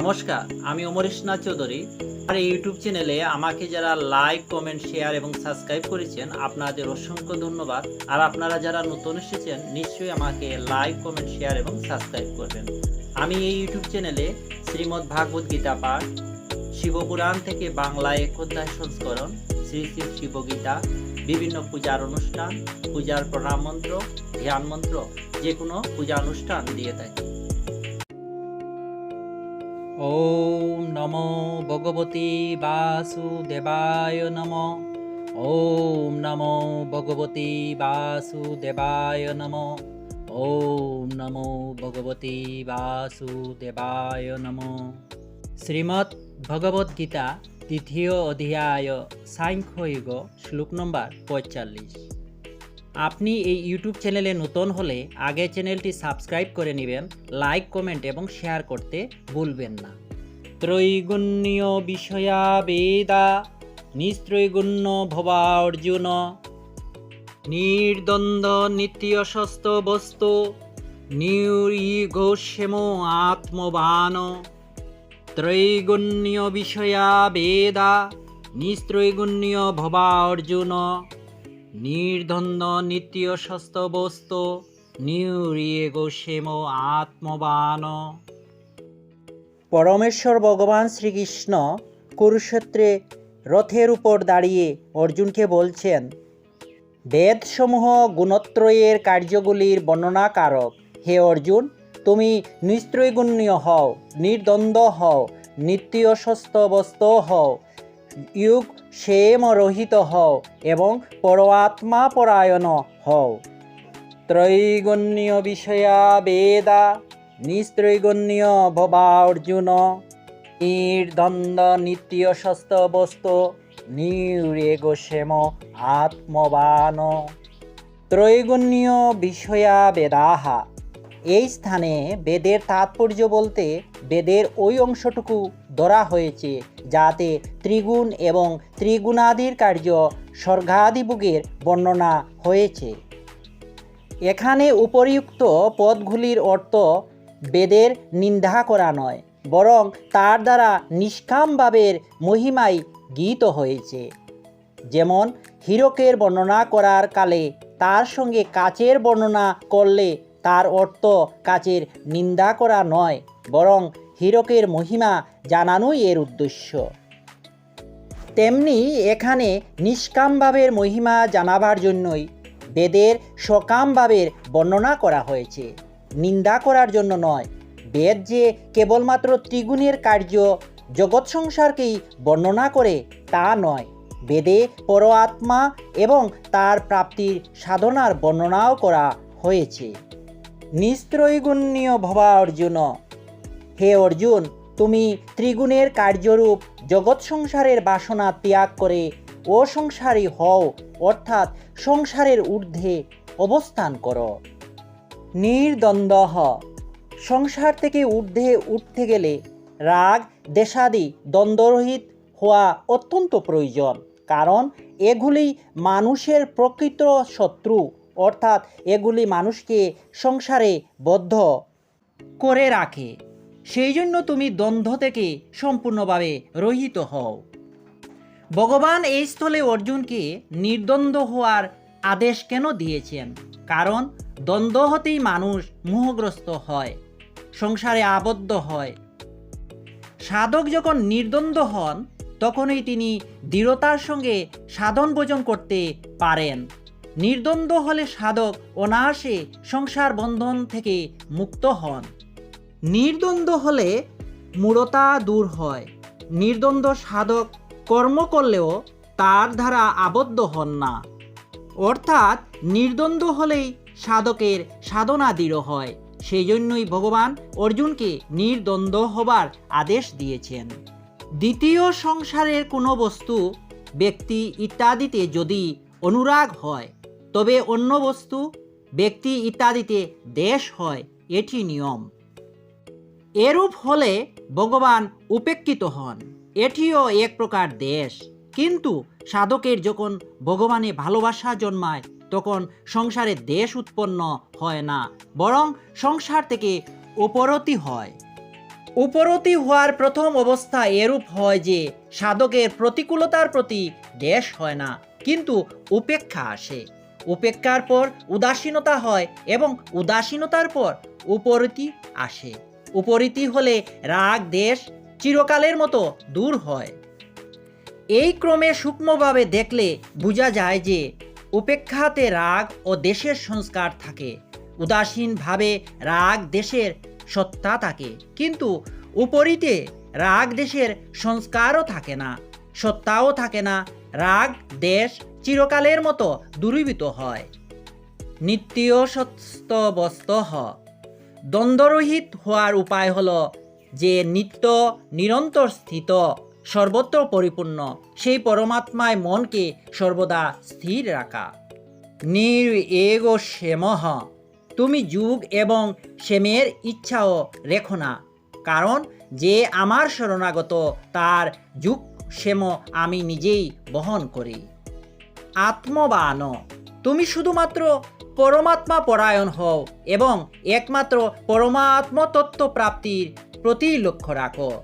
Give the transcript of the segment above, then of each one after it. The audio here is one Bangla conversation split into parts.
নমস্কার, আমি অমরেশনা চৌধুরী। আর ইউটিউব চ্যানেলে আমাকে যারা লাইক, কমেন্ট, শেয়ার এবং সাবস্ক্রাইব করেছেন, আপনাদের অসংখ্য ধন্যবাদ। আর আপনারা যারা নতুন এসেছেন, নিশ্চয়ই আমাকে লাইক, কমেন্ট, শেয়ার এবং সাবস্ক্রাইব করবেন। আমি এই ইউটিউব চ্যানেলে শ্রীমদ্ ভাগবত গীতা পাঠ, শিবপুরাণ থেকে বাংলায় এক অধ্যায় সংস্করণ, শ্রী শ্রী শিবগীতা, বিভিন্ন পূজার অনুষ্ঠান, পূজার প্রণাম মন্ত্র, ধ্যান মন্ত্র যে কোনো পূজা অনুষ্ঠান দিয়ে থাকি। ওম নমো ভগবতী বাসুদেবায় নম। ওম নমো ভগবতী বাসুদেবায় নম। ওম নমো ভগবতী বাসুদেবায় নম। শ্রীমৎ ভগবত গীতা তৃতীয় অধ্যায় সাংখ্যযুগ শ্লোক নম্বর পঁয়তাল্লিশ। আপনি এই ইউটিউব চ্যানেলে নতুন হলে আগে চ্যানেলটি সাবস্ক্রাইব করে নেবেন লাইক কমেন্ট এবং শেয়ার করতে ভুলবেন না। ত্রৈগুণ্য বিষয়া বেদা, নিস্ত্রৈগুণ্য ভবা অর্জুন, নির্দ্বন্দ্ব নিত্যশস্ত বস্তু নিউরিঘোষেম আত্মবান। ত্রৈগুণ্য বিষয়া বেদা, নিস্ত্রৈগুণ্য ভবা অর্জুন। নির্দ্বন্দ্ব নিত্য সস্ত বস্তু, নিউরিয়ে গোসেম আত্মবান। পরমেশ্বর ভগবান শ্রীকৃষ্ণ কুরুক্ষেত্রে রথের উপর দাঁড়িয়ে অর্জুনকে বলছেন, বেদসমূহ গুণত্রয়ের কার্যগুলির বর্ণনাকারক। হে অর্জুন, তুমি নিস্ত্রৈগুণ্য হও, নির্দ্বন্দ্ব হও, নিত্য সস্ত বস্তু হও। যুগ সেম রহিত হও এবং পরমাত্মা পরায়ণ হও ত্রৈগুণ্য বিষয়া বেদা নিস্ত্রৈগুণ্য ভবা অর্জুন নির্দ্বন্দ্ব নিত্য সস্ত বস্তু নিউরে গোসেম আত্মবান ত্রৈগুণ্য বিষয়া বেদাহা এই স্থানে বেদের তাৎপর্য বলতে বেদের ওই অংশটুকু ধরা হয়েছে, যাতে ত্রিগুণ এবং ত্রিগুণাদির কার্য স্বর্গাদিভোগের বর্ণনা হয়েছে। এখানে উপরিউক্ত পদগুলির অর্থ বেদের নিন্দা করা নয়, বরং তার দ্বারা নিষ্কামভাবের মহিমায় গীত হয়েছে। যেমন, হীরকের বর্ণনা করার কালে তার সঙ্গে কাচের বর্ণনা করলে তার অর্থ কাচের নিন্দা করা নয়, বরং হীরকের মহিমা জানানোই এর উদ্দেশ্য। তেমনি এখানে নিষ্কামভাবের মহিমা জানাবার জন্যই বেদের সকামভাবের বর্ণনা করা হয়েছে। নিন্দা করার জন্য নয়, বেদ যে কেবলমাত্র ত্রিগুণের কার্য জগৎ সংসারকেই বর্ণনা করে তা নয়, বেদে পর আত্মা এবং তার প্রাপ্তির সাধনার বর্ণনাও করা হয়েছে। নিস্ত্রৈগুণ্য ভবা অর্জুন হে অর্জুন, তুমি ত্রিগুণের কার্যরূপ জগৎ সংসারের বাসনা ত্যাগ করে অসংসারী হও, অর্থাৎ সংসারের ঊর্ধ্বে অবস্থান করো নির্দ্বন্দ্ব। সংসার থেকে ঊর্ধ্বে উঠতে গেলে রাগ, দেশাদি, দ্বন্দ্বরহিত হওয়া অত্যন্ত প্রয়োজন, কারণ এগুলি মানুষের প্রকৃত শত্রু, অর্থাৎ এগুলি মানুষকে সংসারে বদ্ধ করে রাখে সেই জন্য তুমি দ্বন্দ্ব থেকে সম্পূর্ণভাবে রহিত হও। ভগবান এই স্থলে অর্জুনকে নির্দ্বন্দ্ব হওয়ার আদেশ কেন দিয়েছেন? কারণ দ্বন্দ্ব হতেই মানুষ মোহগ্রস্ত হয়, সংসারে আবদ্ধ হয়। সাধক যখন নির্দ্বন্দ্ব হন, তখনই তিনি দৃঢ়তার সঙ্গে সাধন ভোজন করতে পারেন। নির্দ্বন্দ্ব হলে সাধক অনায়াসে সংসার বন্ধন থেকে মুক্ত হন। নির্দ্বন্দ্ব হলে মূঢ়তা দূর হয়। নির্দ্বন্দ্ব সাধক কর্ম করলেও তার দ্বারা আবদ্ধ হন না। অর্থাৎ নির্দ্বন্দ্ব হলেই সাধকের সাধনা দৃঢ় হয়। সেই জন্যই ভগবান অর্জুনকে নির্দ্বন্দ্ব হবার আদেশ দিয়েছেন। দ্বিতীয় সংসারের কোনো বস্তু, ব্যক্তি ইত্যাদিতে যদি অনুরাগ হয়, তবে অন্য বস্তু, ব্যক্তি ইত্যাদিতে দেশ হয়, এটি নিয়ম। এরূপ হলে ভগবান উপেক্ষিত হন। এটিও এক প্রকার দেশ। কিন্তু সাধকের যখন ভগবানে ভালোবাসা জন্মায়, তখন সংসারে দেশ উৎপন্ন হয় না, বরং সংসার থেকে উপরতি হয়। উপরতি হওয়ার প্রথম অবস্থা এরূপ হয় যে, সাধকের প্রতিকূলতার প্রতি দেশ হয় না, কিন্তু উপেক্ষা আসে। উপেক্ষার পর উদাসীনতা হয় এবং উদাসীনতার পর উপরতি আসে। উপরীতি হলে রাগ, দেশ চিরকালের মতো দূর হয়। এই ক্রমে সূক্ষ্মভাবে দেখলে বোঝা যায় যে উপেক্ষাতে রাগ ও দেশের সংস্কার থাকে। উদাসীনভাবে রাগ দেশের সত্তা থাকে, কিন্তু উপরিতে রাগ দেশের সংস্কারও থাকে না, সত্তাও থাকে না, রাগ দেশ চিরকালের মতো দূরীভূত হয়। নিত্য সত্য বস্ত হ দ্বন্দ্বরহিত হওয়ার উপায় হল যে নিত্য নিরন্তর স্থিত সর্বত্র পরিপূর্ণ সেই পরমাত্মায় মনকে সর্বদা স্থির রাখা নির এগো সেমহ তুমি যুগ এবং সেমের ইচ্ছাও রেখো না কারণ যে আমার শরণাগত তার যুগ সেম আমি নিজেই বহন করি আত্মবান। তুমি শুধুমাত্র পরমাত্মা পরায়ণ হও এবং একমাত্র পরমাত্ম তত্ত্ব প্রাপ্তির প্রতি লক্ষ্য রাখো।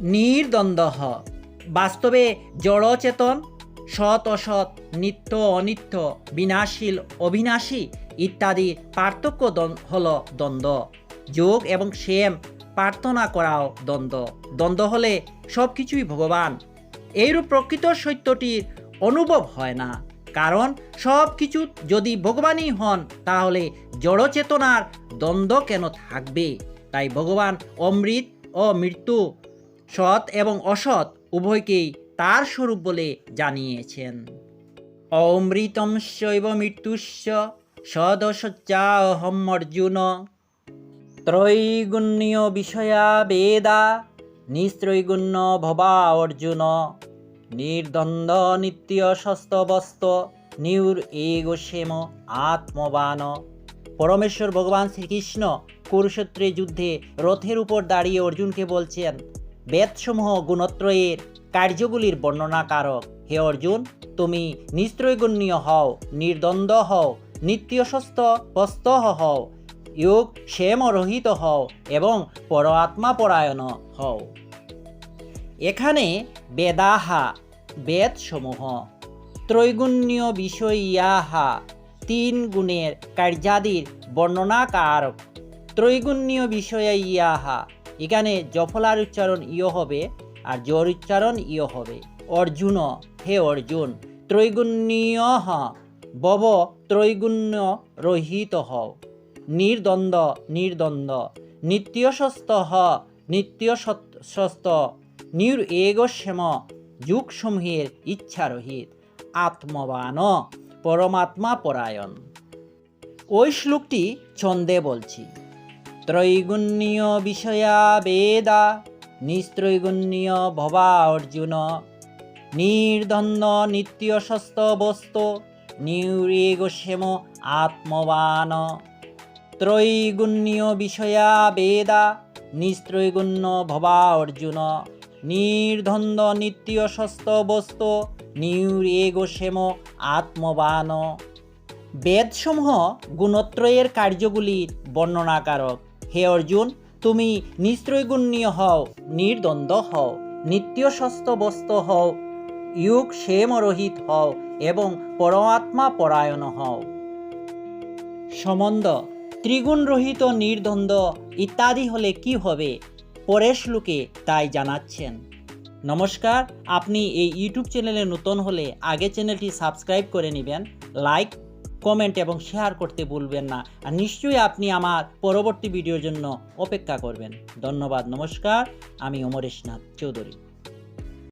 নির্দ্বন্দ্ব বাস্তবে জড়চেতন, সৎ অসৎ, নিত্য অনিত্য, বিনাশীল অবিনাশী ইত্যাদি পার্থক্য হল দ্বন্দ্ব। যোগ এবং সেম প্রার্থনা করাও দ্বন্দ্ব। দ্বন্দ্ব হলে সব কিছুই ভগবান। এইরূপ প্রকৃত সত্যটির অনুভব হয় না। কারণ সব কিছু যদি ভগবানই হন, তাহলে জড়চেতনার দ্বন্দ্ব কেন থাকবে? তাই ভগবান অমৃত ও মৃত্যু, সৎ এবং অসৎ উভয়কেই তার স্বরূপ বলে জানিয়েছেন। অমৃতম শৈব মৃত্যুস্য সদসজ্জাহম অর্জুন। ত্রৈগুণ্য বিষয়া বেদা, নিস্ত্রৈগুণ্য ভবা অর্জুন। নির্দ্বন্দ্ব, নিত্য সস্তবস্ত নিউর এগোশেম আত্মবান। পরমেশ্বর ভগবান শ্রীকৃষ্ণ কুরুক্ষেত্রে যুদ্ধে রথের উপর দাঁড়িয়ে অর্জুনকে বলছেন, বেদসমূহ গুণত্রয়ের কার্যগুলির বর্ণনাকারক। হে অর্জুন, তুমি নিস্ত্রৈগুণ্য হও, নির্দ্বন্দ্ব হও নিত্যসস্ত বস্ত হও যোগ ক্ষেমরহিত হও এবং পরআত্মা পরায়ণ হও। এখানে বেদাহা, বেদসমূহ। ত্রৈগুণ্য বিষয়াহা তিন গুণের কার্যাদির বর্ণনাকারক। ত্রৈগুণ্য বিষয়াহা এখানে জফলার উচ্চারণ ইয় হবে আর জোর উচ্চারণ ইয় হবে। অর্জুন, হে অর্জুন, ত্রৈগুণ্য বব ত্রৈগুণ্য রহিত হও। নির্দ্বন্দ্ব নির্দ্বন্দ্ব, নিত্যসস্ত হ নিত্যসস্ত নির এগোশ্যাম যুগসমূহের ইচ্ছারহিত, আত্মবান, পরমাত্মা পরায়ণ। ওই শ্লোকটি ছন্দে বলছি। ত্রৈগুণ্য বিষয়া বেদা, নিস্ত্রৈগুণ্য ভবা অর্জুন। নির্দ্বন্দ্ব নিত্যসস্ত বস্তু নিউরেগোষ্যম আত্মবান। ত্রৈগুণ্য বিষয়া বেদা, নিস্ত্রৈগুণ্য ভবা অর্জুন। নির্দ্বন্দ্ব নিত্যসস্ত বস্তু নিউরেগোষ্যম আত্মবান। বেদসমূহ গুণত্রয়ের কার্যগুলির বর্ণনাকারক। হে অর্জুন, তুমি নিস্ত্রৈগুণ্য হও, নির্দ্বন্দ্ব হও, নিত্যসস্ত বস্ত হও যুগ ক্ষেমরহিত হও এবং পরমাত্মা পরায়ণ হও। সম্বন্ধ, ত্রিগুণরহিত নির্দ্বন্দ্ব ইত্যাদি হলে কি হবে? পরের শ্লোকে তাই জানাচ্ছেন। নমস্কার, আপনি এই ইউটিউব চ্যানেলে নতুন হলে আগে চ্যানেলটি সাবস্ক্রাইব করে নেবেন, লাইক, কমেন্ট এবং শেয়ার করতে ভুলবেন না। আর নিশ্চয়ই আপনি আমার পরবর্তী ভিডিওর জন্য অপেক্ষা করবেন। ধন্যবাদ, নমস্কার, আমি অমরেশ নাথ চৌধুরী।